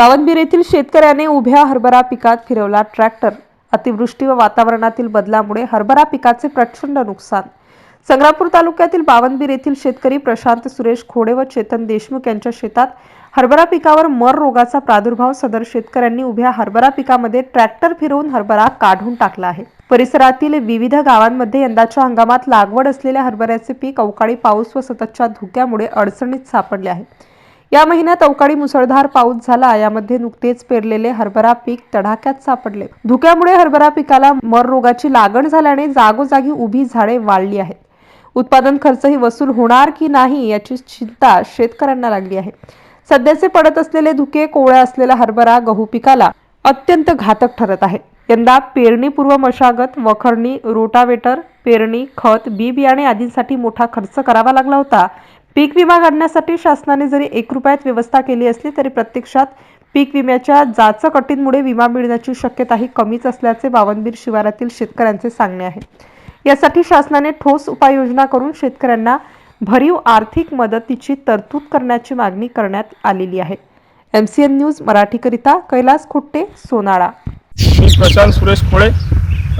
बावनबीर येथील शेतकऱ्याने उभ्या हरभरा पिकात फिरवला ट्रॅक्टर. अतिवृष्टी व वातावरणातील बदलामुळे हरभरा पिकाचे प्रचंड नुकसान. संग्रामपूर तालुक्यातील बावनबीर येथील शेतकरी प्रशांत सुरेश खोडे व चेतन देशमुख यांच्या शेतात हरभरा पिकावर मर रोगाचा प्रादुर्भाव सदर शेतकऱ्यांनी उभ्या हरभरा पिकामध्ये ट्रॅक्टर फिरवून हरभरा काढून टाकला आहे. परिसरातील विविध गावांमध्ये यंदाच्या हंगामात लागवड असलेल्या हरभऱ्याचे पीक अवकाळी पाऊस व सततच्या धुक्यामुळे अडचणीत सापडले आहे. या महिन्यात अवकाळी मुसळधार पाऊस झाला. यामध्ये नुकतेच पेरलेले हरभरा पीक तडाख्यात सापडले. धुक्यामुळे हरभरा पिकाला मर रोगाची लागण झाल्याने जागोजागी उभी झाडे वाळली आहेत. उत्पादन खर्चही वसूल होणार की नाही याची चिंता शेतकऱ्यांना लागली आहे. सध्याचे पडत असलेले धुके कोवळ्या असलेला हरभरा गहू पिकाला अत्यंत घातक ठरत आहे. यंदा पेरणीपूर्व मशागत वखरणी रोटावेटर पेरणी खत बी बियाणे आदींसाठी मोठा खर्च करावा लागला होता. पीक विमा काढण्यासाठी शासनाने जरी एक रुपयात व्यवस्था केली असली तरी प्रत्यक्षात पीक विम्याच्या जाचक अटींमुळे विमा मिळण्याची शक्यताही कमीच असल्याचे बावनबीर शिवारातील शेतकऱ्यांचे सांगणे आहे. यासाठी शासनाने ठोस उपाययोजना करून शेतकऱ्यांना भरीव आर्थिक मदतीची तरतूद करण्याची मागणी करण्यात आलेली आहे. एम सी एन न्यूज मराठीकरिता कैलास खुट्टे सोनाळा. मी प्रशांत सुरेश खोळे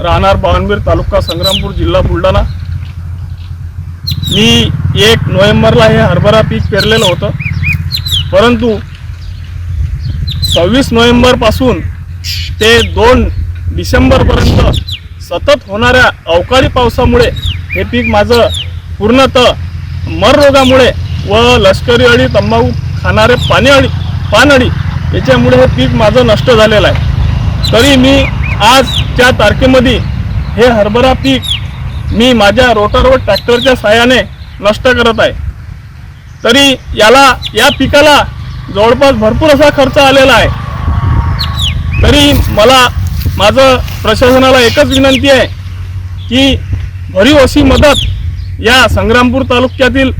राहणार बावनबीर तालुका संग्रामपूर जिल्हा बुलढाणा. मी एक नोव्हेंबरला हे हरभरा पीक पेरलेलं होतं. परंतु सव्वीस नोव्हेंबरपासून ते दोन डिसेंबरपर्यंत सतत होणाऱ्या अवकाळी पावसामुळे हे पीक माझं पूर्णतः मररोगामुळे व लष्करी अळी तंबाखू खाणारे पाणी अळी पानअळी याच्यामुळे हे पीक माझं नष्ट झालेलं आहे. तरी मी आजच्या तारखेमध्ये हे हरभरा पीक मी माझ्या रोटर ट्रॅक्टरच्या साहाय्याने नष्ट करत आहे. तरी याला या पिकाला जवळपास भरपूर असा खर्च आलेला आहे. तरी मला माझं प्रशासनाला एकच विनंती आहे की भरीव अशी मदत या संग्रामपूर तालुक्यातील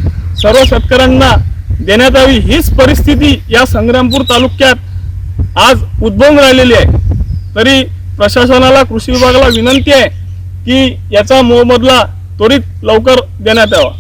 सर्व शेतकऱ्यांना देण्यात यावी. हीच परिस्थिती या संग्रामपूर तालुक्यात आज उद्भवून राहिलेली आहे. तरी प्रशासनाला कृषी विभागाला विनंती आहे की याचा मोबदला त्वरित लवकर देण्यात यावा.